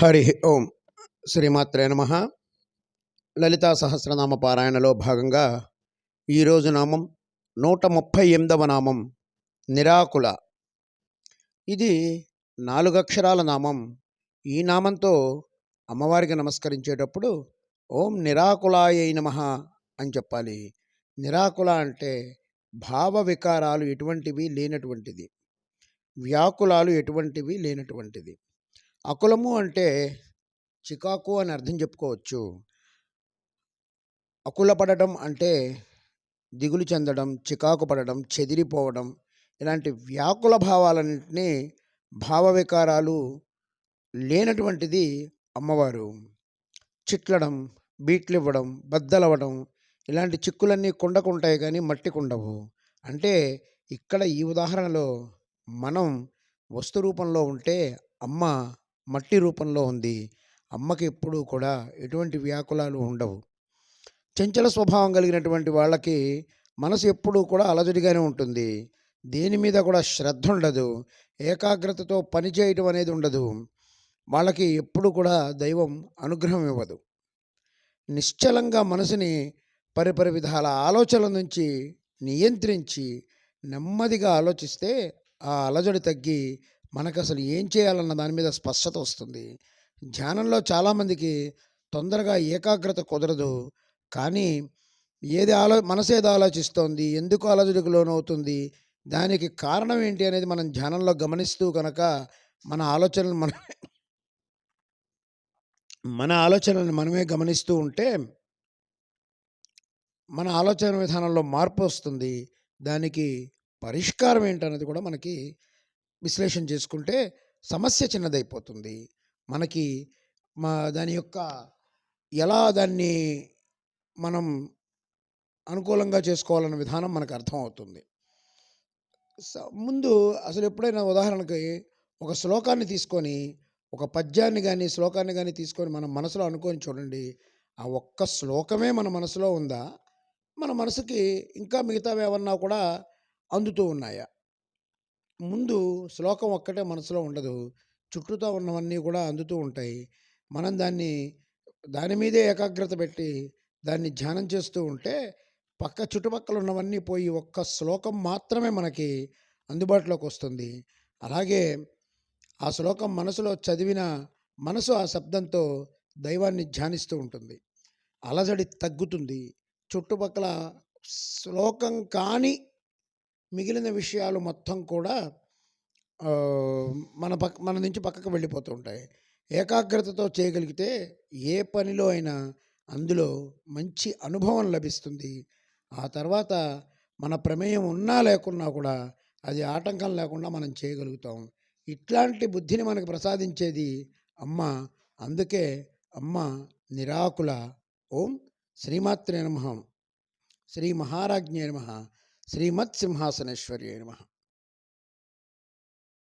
హరి ఓం శ్రీమాత్రే నమ. లలితా సహస్రనామ పారాయణలో భాగంగా ఈరోజు నామం నూట ముప్పై ఎనిమిదవ నామం నిరాకుల. ఇది నాలుగు అక్షరాల నామం. ఈ నామంతో అమ్మవారికి నమస్కరించేటప్పుడు ఓం నిరాకులాయ నమ అని చెప్పాలి. నిరాకుల అంటే భావ వికారాలు ఎటువంటివి లేనటువంటిది. వ్యాకులాలు ఎటువంటివి లేనటువంటిది. అకులము అంటే చికాకు అని అర్థం చెప్పుకోవచ్చు. అకుల పడడం అంటే దిగులు చెందడం చికాకు పడడం చెదిరిపోవడం ఇలాంటి వ్యాకుల భావాలన్నింటినీ భావవికారాలు లేనటువంటిది అమ్మవారు. చిట్లడం బీట్లు ఇవ్వడం బద్దలవ్వడం ఇలాంటి చిక్కులన్నీ కుండకుంటాయి కానీ మట్టికి ఉండవు అంటే ఇక్కడ ఈ ఉదాహరణలో మనం వస్తు రూపంలో ఉంటే అమ్మ మట్టి రూపంలో ఉంది. అమ్మకి ఎప్పుడూ కూడా ఎటువంటి వ్యాకులాలు ఉండవు. చంచల స్వభావం కలిగినటువంటి వాళ్ళకి మనసు ఎప్పుడూ కూడా అలజడిగానే ఉంటుంది. దేని మీద కూడా శ్రద్ధ ఉండదు. ఏకాగ్రతతో పని చేయటం అనేది ఉండదు. వాళ్ళకి ఎప్పుడు కూడా దైవం అనుగ్రహం ఇవ్వదు. నిశ్చలంగా మనసుని పరిపరి విధాల ఆలోచనల నుంచి నియంత్రించి నెమ్మదిగా ఆలోచిస్తే ఆ అలజడి తగ్గి మనకు అసలు ఏం చేయాలన్న దాని మీద స్పష్టత వస్తుంది. ధ్యానంలో చాలామందికి తొందరగా ఏకాగ్రత కుదరదు. కానీ ఏది ఆలో మనసు ఏది ఆలోచిస్తోంది ఎందుకు ఆలోచనకు లోనవుతుంది దానికి కారణం ఏంటి అనేది మనం ధ్యానంలో గమనిస్తూ కనుక మన ఆలోచనలు మన మన ఆలోచనలను మనమే గమనిస్తూ ఉంటే మన ఆలోచన విధానంలో మార్పు వస్తుంది. దానికి పరిష్కారం ఏంటనేది కూడా మనకి విశ్లేషణ చేసుకుంటే సమస్య చిన్నదైపోతుంది. మనకి మా దాని యొక్క ఎలా దాన్ని మనం అనుకూలంగా చేసుకోవాలన్న విధానం మనకు అర్థమవుతుంది. స- ముందు అసలు ఎప్పుడైనా ఉదాహరణకి ఒక శ్లోకాన్ని తీసుకొని ఒక పద్యాన్ని కానీ శ్లోకాన్ని కానీ తీసుకొని మనం మనసులో అనుకొని చూడండి ఆ ఒక్క శ్లోకమే మన మనసులో ఉందా? మన మనసుకి ఇంకా మిగతావి ఏమన్నా కూడా అందుతూ ఉన్నాయా? ముందు శ్లోకం ఒక్కటే మనసులో ఉండదు. చుట్టూతో ఉన్నవన్నీ కూడా అందుతూ ఉంటాయి. మనం దాన్ని దాని మీదే ఏకాగ్రత పెట్టి దాన్ని ధ్యానం చేస్తూ ఉంటే పక్క చుట్టుపక్కల ఉన్నవన్నీ పోయి ఒక్క శ్లోకం మాత్రమే మనకి అందుబాటులోకి వస్తుంది. అలాగే ఆ శ్లోకం మనసులో చదివిన మనసు ఆ శబ్దంతో దైవాన్ని ధ్యానిస్తూ ఉంటుంది. అలజడి తగ్గుతుంది. చుట్టుపక్కల శ్లోకం కాని మిగిలిన విషయాలు మొత్తం కూడా మన పక్క మన నుంచి పక్కకు వెళ్ళిపోతూ ఉంటాయి. ఏకాగ్రతతో చేయగలిగితే ఏ పనిలో అయినా అందులో మంచి అనుభవం లభిస్తుంది. ఆ తర్వాత మన ప్రమేయం ఉన్నా లేకున్నా కూడా అది ఆటంకం లేకుండా మనం చేయగలుగుతాం. ఇట్లాంటి బుద్ధిని మనకు ప్రసాదించేది అమ్మ. అందుకే అమ్మ నిరాకుల. ఓం శ్రీమాత్రే నమ. శ్రీ మహారాజ్ఞే నమ. శ్రీమత్ సింహాసనేశ్వర్యే నమ.